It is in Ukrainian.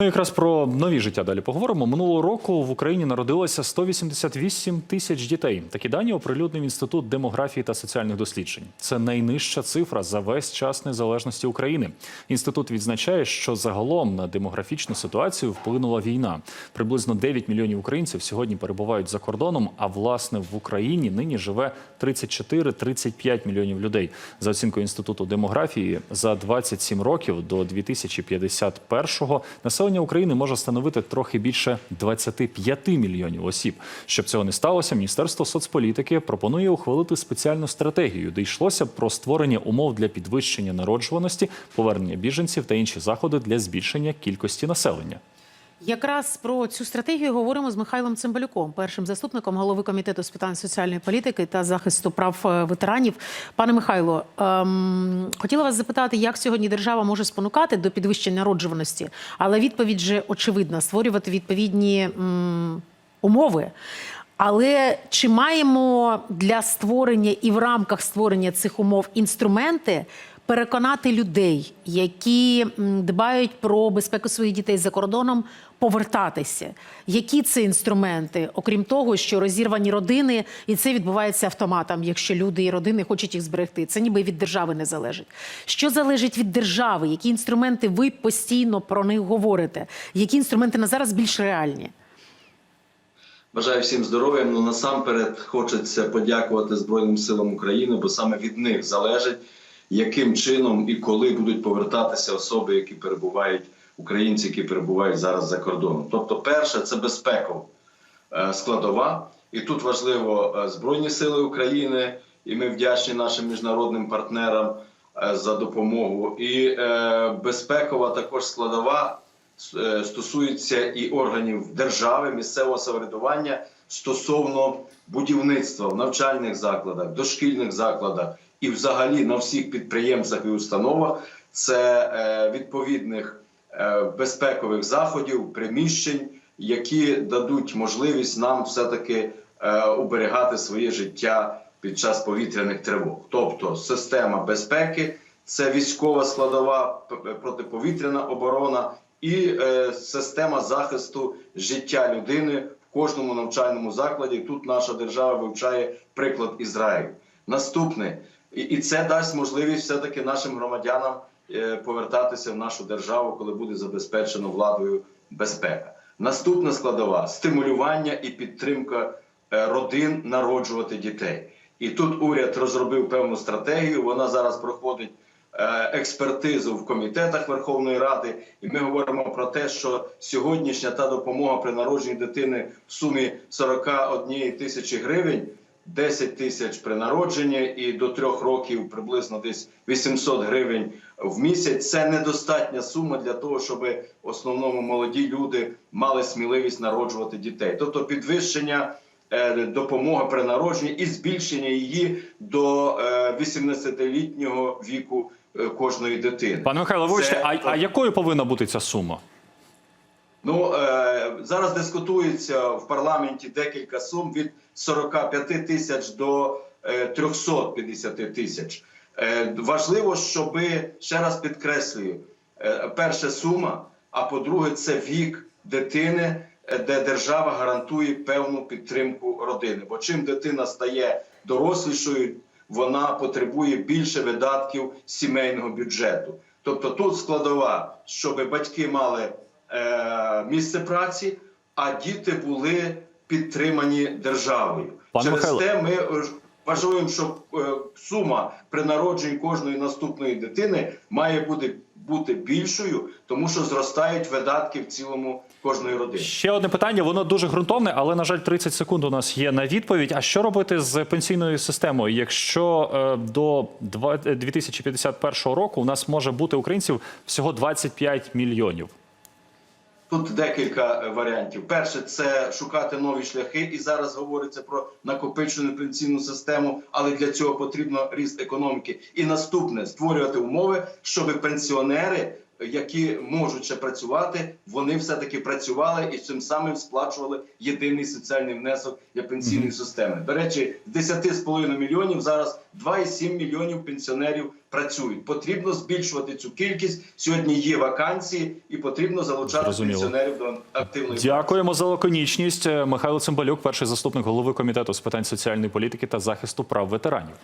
Ну, якраз про нові життя далі поговоримо. Минулого року в Україні народилося 188 тисяч дітей. Такі дані оприлюднив інститут демографії та соціальних досліджень. Це найнижча цифра за весь час незалежності України. Інститут відзначає, що загалом на демографічну ситуацію вплинула війна. Приблизно 9 мільйонів українців сьогодні перебувають за кордоном. А власне в Україні нині живе 34-35 мільйонів людей. За оцінкою інституту демографії, за 27 років до 2051-го населення України може становити трохи більше 25 мільйонів осіб. Щоб цього не сталося, Міністерство соцполітики пропонує ухвалити спеціальну стратегію, де йшлося про створення умов для підвищення народжуваності, повернення біженців та інші заходи для збільшення кількості населення. Якраз про цю стратегію говоримо з Михайлом Цимбалюком, першим заступником голови комітету з питань соціальної політики та захисту прав е, ветеранів. Пане Михайло, ем, хотіла вас запитати, як сьогодні держава може спонукати до підвищення народжуваності, але відповідь же очевидна: створювати відповідні м, умови. Але чи маємо для створення і в рамках створення цих умов інструменти переконати людей, які дбають про безпеку своїх дітей за кордоном, повертатися? Які це інструменти, окрім того, що розірвані родини, і це відбувається автоматом, якщо люди і родини хочуть їх зберегти? Це ніби від держави не залежить. Що залежить від держави? Які інструменти ви постійно про них говорите? Які інструменти на зараз більш реальні? Бажаю всім здоров'я. Ну насамперед хочеться подякувати Збройним силам України, бо саме від них залежить, яким чином і коли будуть повертатися особи, які перебувають, українці, які перебувають зараз за кордоном. Тобто, перше це безпекова е, складова, і тут важливо е, Збройні Сили України, і ми вдячні нашим міжнародним партнерам е, за допомогу. І безпекова також складова стосується і органів держави, місцевого самоврядування стосовно будівництва в навчальних закладах, дошкільних закладах і, взагалі, на всіх підприємствах і установах це е, відповідних е, безпекових заходів, приміщень, які дадуть можливість нам все-таки е, уберігати своє життя під час повітряних тривог. Тобто система безпеки, це військова складова, протиповітряна оборона і е, система захисту життя людини в кожному навчальному закладі. Тут наша держава вивчає приклад Ізраїлю. Наступне, і, і це дасть можливість все-таки нашим громадянам е, повертатися в нашу державу, коли буде забезпечено владою безпека. Наступна складова стимулювання і підтримка е, родин народжувати дітей. І тут уряд розробив певну стратегію. Вона зараз проходить експертизу в комітетах Верховної Ради, і ми говоримо про те, що сьогоднішня та допомога при народженні дитини в сумі 41 тисячі гривень. 10 тисяч при народженні і до трьох років приблизно десь 800 гривень в місяць. Це недостатня сума для того, щоб в основному молоді люди мали сміливість народжувати дітей. Тобто підвищення е, допомоги при народженні і збільшення її до е, 18-літнього віку е, кожної дитини. Пане Михайло, вибачте, Це- а, а якою повинна бути ця сума? Ну е, зараз дискутується в парламенті декілька сум від 45 тисяч до е, 350 тисяч. Е, важливо, щоб ще раз підкреслюю: е, перша сума, а по-друге, це вік дитини, е, де держава гарантує певну підтримку родини. Бо чим дитина стає дорослішою, вона потребує більше видатків сімейного бюджету. Тобто тут складова, щоб батьки мали е, місце праці, а діти були підтримані державою. Пан Через Михайло. те ми е, вважаємо, що е, сума при народженні кожної наступної дитини має бути, бути більшою, тому що зростають видатки в цілому кожної родини. Ще одне питання, воно дуже ґрунтовне, але на жаль, 30 секунд у нас є на відповідь. А що робити з пенсійною системою, якщо е, до два- е, 2051 року у нас може бути українців всього 25 мільйонів? Тут декілька е, варіантів. Перше, це шукати нові шляхи, і зараз говориться про накопичену пенсійну систему, але для цього потрібно ріст економіки. І наступне створювати умови, щоб пенсіонери які можуть ще працювати, вони все-таки працювали і цим самим сплачували єдиний соціальний внесок для пенсійної системи. До речі, з 10,5 мільйонів зараз 2,7 мільйонів пенсіонерів працюють. Потрібно збільшувати цю кількість. Сьогодні є вакансії, і потрібно залучати Зрозуміло. пенсіонерів до активної праці. Дякуємо за лаконічність. Михайло Цимбалюк, перший заступник голови комітету з питань соціальної політики та захисту прав ветеранів.